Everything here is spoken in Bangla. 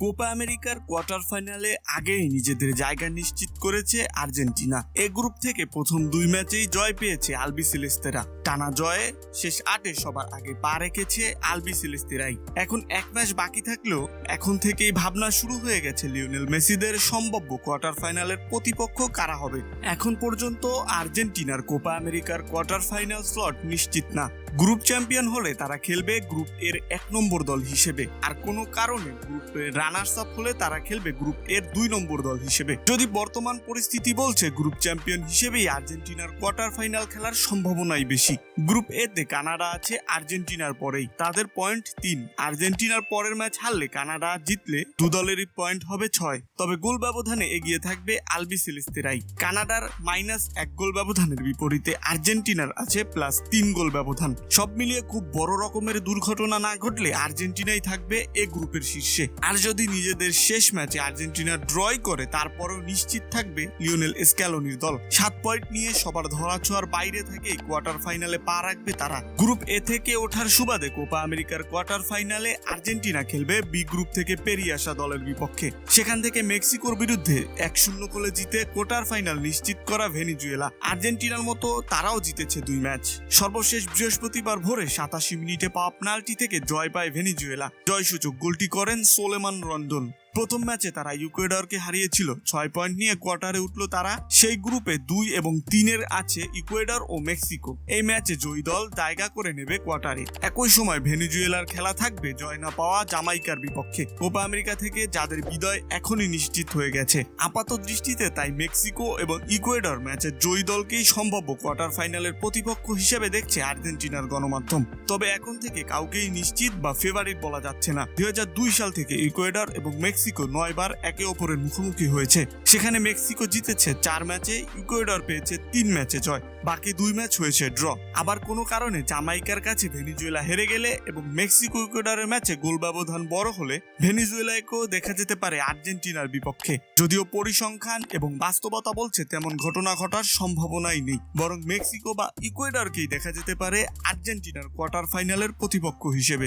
কোপা আমেরিকার কোয়ার্টার ফাইনালে আগেই নিজেদের জায়গা নিশ্চিত করেছে আর্জেন্টিনা। এ গ্রুপ থেকে প্রথম দুই ম্যাচেই জয় পেয়েছে আলবি সিলেস্তেরা টানা জয়ে শেষ আটে সবার আগে পা রেখেছে আলবি সিলেস্তেরাই এখন এক ম্যাচ বাকি থাকলেও এখন থেকেই ভাবনা শুরু হয়ে গেছে লিওনেল মেসিদের সম্ভাব্য কোয়ার্টার ফাইনালের প্রতিপক্ষ কারা হবে। এখন পর্যন্ত আর্জেন্টিনার কোপা আমেরিকার কোয়ার্টার ফাইনাল স্লট নিশ্চিত না। গ্রুপ চ্যাম্পিয়ন হলে তারা খেলবে গ্রুপ এর এক নম্বর দল হিসেবে। আর কোনো কারণে গ্রুপ রানার্স আপ হলে তারা খেলবে গ্রুপ এর দুই নম্বর দল হিসেবে। যদি বর্তমান পরিস্থিতি বলছে, গ্রুপ চ্যাম্পিয়ন হিসেবেই আর্জেন্টিনার কোয়ার্টার ফাইনাল খেলার সম্ভাবনাই বেশি। গ্রুপ এ তে কানাডা আছে আর্জেন্টিনার পরেই। তাদের পয়েন্ট তিন। আর্জেন্টিনার পরের ম্যাচ হারলে কানাডা জিতলে দু দলেরই পয়েন্ট হবে ছয়। তবে গোল ব্যবধানে এগিয়ে থাকবে আলবি সিলিস্তেরাই। কানাডার মাইনাস এক গোল ব্যবধানের বিপরীতে আর্জেন্টিনার আছে প্লাস তিন গোল ব্যবধান। সব মিলিয়ে খুব বড় রকমের দুর্ঘটনা না ঘটলে আর্জেন্টিনাই থাকবে এ গ্রুপের শীর্ষে। আর যদি নিজেদের শেষ ম্যাচে আর্জেন্টিনা ড্রয় করে, তারপরেও নিশ্চিত থাকবে লিওনেল স্ক্যালোনির দল। সাত পয়েন্ট নিয়ে সবার ধরাছোঁয়ার বাইরে থেকে কোয়ার্টার ফাইনালে পা রাখবে তারা। গ্রুপ এ থেকে ওঠার সুবাদে কোপা আমেরিকার কোয়ার্টার ফাইনালে আর্জেন্টিনা খেলবে বি গ্রুপ থেকে পেরিয়ে আসা দলের বিপক্ষে। সেখান থেকে মেক্সিকোর বিরুদ্ধে এক শূন্য গোলে জিতে কোয়ার্টার ফাইনাল নিশ্চিত করা ভেনিজুয়েলা। আর্জেন্টিনার মতো তারাও জিতেছে দুই ম্যাচ। সর্বশেষ বৃহস্পতিবার ভোরে সাতাশি মিনিটে পাওয়া পেনাল্টি থেকে জয় পায় ভেনিজুয়েলা। জয়সূচক গোলটি করেন সোলেমান রন্দন। প্রথম ম্যাচে তারা ইকুয়েডরকে হারিয়েছিল। ছয় পয়েন্ট নিয়ে কোয়ার্টারে উঠল তারা। সেই গ্রুপে দুই এবং তিনের আছে ইকুয়েডর ও মেক্সিকো। এই ম্যাচে জয়ী দল জায়গা করে নেবে কোয়ার্টারে। একই সময় ভেনিজুয়েলার খেলা থাকবে জয় না পাওয়া জামাইকার বিপক্ষে। কোপা আমেরিকা থেকে যাদের বিদয় এখনই নিশ্চিত হয়ে গেছে। আপাত দৃষ্টিতে তাই মেক্সিকো এবং ইকুয়েডর ম্যাচের জয়ী দলকেই সম্ভাব্য কোয়ার্টার ফাইনালের প্রতিপক্ষ হিসেবে দেখছে আর্জেন্টিনার গণমাধ্যম। তবে এখন থেকে কাউকেই নিশ্চিত বা ফেভারিট বলা যাচ্ছে না। দুই হাজার দুই সাল থেকে ইকুয়েডর এবং মেক্সিকো নয়বার একে অপরের মুখোমুখি হয়েছে। সেখানে মেক্সিকো জিতেছে চার ম্যাচে, ইকুয়েডর পেয়েছে তিন ম্যাচে জয়। বাকি দুই ম্যাচ হয়েছে ড্র। আবার কোনো কারণে জামাইকার কাছে ভেনিজুয়েলা হেরে গেলে এবং মেক্সিকো ইকুয়েডরের ম্যাচে গোল ব্যবধান বড় হলে ভেনিজুয়েলাকেও দেখা যেতে পারে আর্জেন্টিনার বিপক্ষে। যদিও পরিসংখ্যান এবং বাস্তবতা বলছে তেমন ঘটনা ঘটার সম্ভাবনাই নেই। বরং মেক্সিকো বা ইকুয়েডরকেই দেখা যেতে পারে আর্জেন্টিনার কোয়ার্টার ফাইনালের প্রতিপক্ষ হিসেবে।